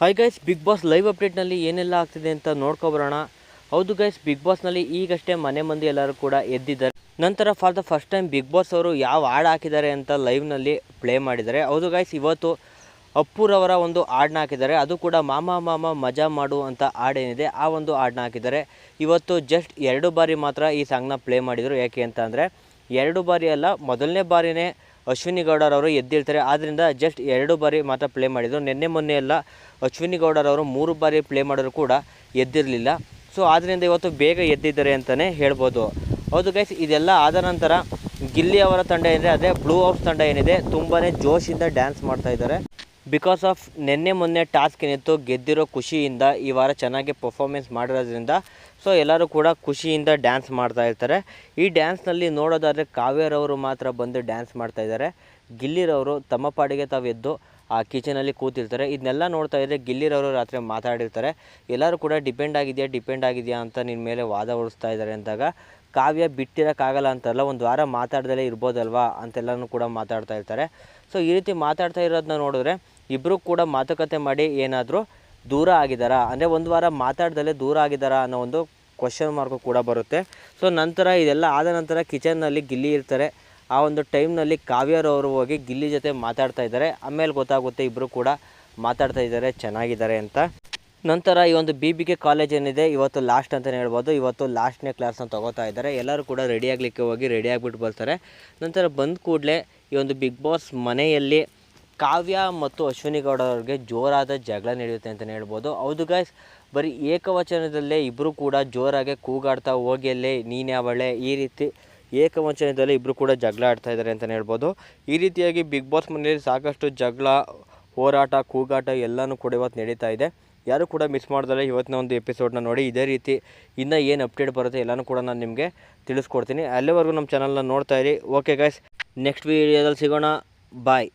Hi guys big boss live ಅಪ್ಡೇಟ್ನಲ್ಲಿ ಏನೆಲ್ಲ ಆಗ್ತಿದೆ ಅಂತ ನೋಡ್ಕೊಬರೋಣ ಹೌದು ಗೈಸ್ ಬಿಗ್ ಬಾಸ್ನಲ್ಲಿ ಈಗಷ್ಟೇ ಮನೆ ಮಂದಿ ಎಲ್ಲರೂ ಕೂಡ ಎದ್ದಿದ್ದಾರೆ. ನಂತರ for the first time big boss ಅವರು ಯಾವ ಹಾಡು ಹಾಕಿದ್ದಾರೆ ಅಂತ ಲೈವ್ನಲ್ಲಿ ಪ್ಲೇ ಮಾಡಿದ್ದಾರೆ. ಹೌದು ಗೈಸ್ ಇವತ್ತು ಅಪ್ಪುರವರ ಒಂದು ಹಾಡನ್ನ ಹಾಕಿದ್ದಾರೆ. ಅದು ಕೂಡ ಮಾಮ ಮಾಮ, ಮಜಾ ಮಾಡು ಅಂತ ಹಾಡೇನಿದೆ ಆ ಒಂದು ಹಾಡನ್ನ ಹಾಕಿದ್ದಾರೆ. ಇವತ್ತು ಜಸ್ಟ್ ಎರಡು ಬಾರಿ ಮಾತ್ರ ಈ ಸಾಂಗ್ನ ಪ್ಲೇ ಮಾಡಿದರು. ಯಾಕೆ ಅಂತ ಎರಡು ಬಾರಿ ಅಲ್ಲ, ಮೊದಲನೇ ಬಾರಿನೇ ಅಶ್ವಿನಿ ಗೌಡರವರು ಎದ್ದಿರ್ತಾರೆ ಆದ್ದರಿಂದ ಜಸ್ಟ್ ಎರಡು ಬಾರಿ ಮಾತ್ರ ಪ್ಲೇ ಮಾಡಿದರು. ನಿನ್ನೆ ಮೊನ್ನೆ ಎಲ್ಲ ಅಶ್ವಿನಿ ಗೌಡರವರು ಮೂರು ಬಾರಿ ಪ್ಲೇ ಮಾಡಿದ್ರು ಕೂಡ ಎದ್ದಿರಲಿಲ್ಲ. ಸೊ ಆದ್ದರಿಂದ ಇವತ್ತು ಬೇಗ ಎದ್ದಿದ್ದಾರೆ ಅಂತಲೇ ಹೇಳ್ಬೋದು. ಹೌದು ಗೈಸ್ ಇದೆಲ್ಲ ಆದ ನಂತರ ಗಿಲ್ಲಿ ಅವರ ತಂಡ ಏನಿದೆ, ಅದೇ ಬ್ಲೂ ಹೌಸ್ ತಂಡ ಏನಿದೆ ತುಂಬಾ ಜೋಶಿಂದ ಡ್ಯಾನ್ಸ್ ಮಾಡ್ತಾ ಇದ್ದಾರೆ. ಬಿಕಾಸ್ ಆಫ್ ನಿನ್ನೆ ಮೊನ್ನೆ ಟಾಸ್ಕ್ ಏನಿತ್ತು, ಗೆದ್ದಿರೋ ಖುಷಿಯಿಂದ ಈ ವಾರ ಚೆನ್ನಾಗಿ ಪರ್ಫಾರ್ಮೆನ್ಸ್ ಮಾಡಿರೋದ್ರಿಂದ ಸೊ ಎಲ್ಲರೂ ಕೂಡ ಖುಷಿಯಿಂದ ಡ್ಯಾನ್ಸ್ ಮಾಡ್ತಾ ಇರ್ತಾರೆ. ಈ ಡ್ಯಾನ್ಸ್ನಲ್ಲಿ ನೋಡೋದಾದರೆ ಕಾವ್ಯರವರು ಮಾತ್ರ ಬಂದು ಡ್ಯಾನ್ಸ್ ಮಾಡ್ತಾ ಇದ್ದಾರೆ. ಗಿಲ್ಲಿರವರು ತಮ್ಮ ಪಾಡಿಗೆ ತಾವು ಎದ್ದು ಆ ಕಿಚನಲ್ಲಿ ಕೂತಿರ್ತಾರೆ. ಇದನ್ನೆಲ್ಲ ನೋಡ್ತಾ ಇದ್ದರೆ ಗಿಲ್ಲಿರವರು ರಾತ್ರಿ ಮಾತಾಡಿರ್ತಾರೆ. ಎಲ್ಲರೂ ಕೂಡ ಡಿಪೆಂಡ್ ಆಗಿದೆಯಾ ಡಿಪೆಂಡ್ ಆಗಿದೆಯಾ ಅಂತ ನಿನ್ನ ಮೇಲೆ ವಾದ ಉಳಿಸ್ತಾ ಇದ್ದಾರೆ ಅಂದಾಗ ಕಾವ್ಯ ಬಿಟ್ಟಿರೋಕ್ಕಾಗಲ್ಲ ಅಂತಲ್ಲ ಒಂದು ವಾರ ಮಾತಾಡ್ದಲೇ ಇರ್ಬೋದಲ್ವಾ ಅಂತೆಲ್ಲನೂ ಕೂಡ ಮಾತಾಡ್ತಾ ಇರ್ತಾರೆ. ಸೊ ಈ ರೀತಿ ಮಾತಾಡ್ತಾ ಇರೋದನ್ನ ನೋಡಿದ್ರೆ ಇಬ್ಬರು ಕೂಡ ಮಾತುಕತೆ ಮಾಡಿ ಏನಾದರೂ ದೂರ ಆಗಿದ್ದಾರಾ ಅಂದರೆ ಒಂದು ವಾರ ಮಾತಾಡ್ದಲೇ ದೂರ ಆಗಿದ್ದಾರಾ ಅನ್ನೋ ಒಂದು ಕ್ವಶನ್ ಮಾರ್ಕು ಕೂಡ ಬರುತ್ತೆ. ಸೊ ನಂತರ ಇದೆಲ್ಲ ಆದ ನಂತರ ಕಿಚನ್ನಲ್ಲಿ ಗಿಲ್ಲಿ ಇರ್ತಾರೆ. ಆ ಒಂದು ಟೈಮ್ನಲ್ಲಿ ಕಾವ್ಯರವರು ಹೋಗಿ ಗಿಲ್ಲಿ ಜೊತೆ ಮಾತಾಡ್ತಾ ಇದ್ದಾರೆ. ಆಮೇಲೆ ಗೊತ್ತಾಗುತ್ತೆ ಇಬ್ಬರು ಕೂಡ ಮಾತಾಡ್ತಾ ಇದ್ದಾರೆ, ಚೆನ್ನಾಗಿದ್ದಾರೆ ಅಂತ. ನಂತರ ಈ ಒಂದು ಬಿ ಬಿ ಕೆ ಕಾಲೇಜ್ ಏನಿದೆ, ಇವತ್ತು ಲಾಸ್ಟ್ ಅಂತಲೇ ಹೇಳ್ಬೋದು. ಇವತ್ತು ಲಾಸ್ಟ್ನೇ ಕ್ಲಾಸ್ನ ತೊಗೋತಾ ಇದ್ದಾರೆ. ಎಲ್ಲರೂ ಕೂಡ ರೆಡಿ ಆಗಲಿಕ್ಕೆ ಹೋಗಿ ರೆಡಿ ಆಗಿಬಿಟ್ಟು ಬರ್ತಾರೆ. ನಂತರ ಬಂದ ಕೂಡಲೇ ಈ ಒಂದು ಬಿಗ್ ಬಾಸ್ ಮನೆಯಲ್ಲಿ ಕಾವ್ಯ ಮತ್ತು ಅಶ್ವಿನಿ ಗೌಡ ಅವ್ರಿಗೆ ಜೋರಾದ ಜಗಳ ನಡೆಯುತ್ತೆ ಅಂತಲೇ ಹೇಳ್ಬೋದು. ಹೌದು ಗಾಯ್ಸ್ ಬರೀ ಏಕವಚನದಲ್ಲೇ ಇಬ್ಬರು ಕೂಡ ಜೋರಾಗಿ ಕೂಗಾಡ್ತಾ ಹೋಗಿ ಅಲ್ಲೇ ನೀನು ಯಾವಳೆ ಈ ರೀತಿ ಏಕವಚನದಲ್ಲಿ ಇಬ್ಬರು ಕೂಡ ಜಗಳ ಆಡ್ತಾ ಇದ್ದಾರೆ ಅಂತಲೇ ಹೇಳ್ಬೋದು. ಈ ರೀತಿಯಾಗಿ ಬಿಗ್ ಬಾಸ್ ಮನೆಯಲ್ಲಿ ಸಾಕಷ್ಟು ಜಗಳ, ಹೋರಾಟ, ಕೂಗಾಟ ಎಲ್ಲನೂ ಕೂಡ ಇವತ್ತು ನಡೀತಾ ಇದೆ. ಯಾರು ಕೂಡ ಮಿಸ್ ಮಾಡಿದ್ರೆ ಇವತ್ತಿನ ಒಂದು ಎಪಿಸೋಡ್ನ ನೋಡಿ. ಇದೇ ರೀತಿ ಇನ್ನೂ ಏನು ಅಪ್ಡೇಟ್ ಬರುತ್ತೆ ಎಲ್ಲನೂ ಕೂಡ ನಾನು ನಿಮಗೆ ತಿಳಿಸ್ಕೊಡ್ತೀನಿ. ಅಲ್ಲಿವರೆಗೂ ನಮ್ಮ ಚಾನಲ್ನ ನೋಡ್ತಾ ಇರಿ. ಓಕೆ ಗಾಯ್ಸ್ ನೆಕ್ಸ್ಟ್ ವೀಡಿಯೋದಲ್ಲಿ ಸಿಗೋಣ. ಬಾಯ್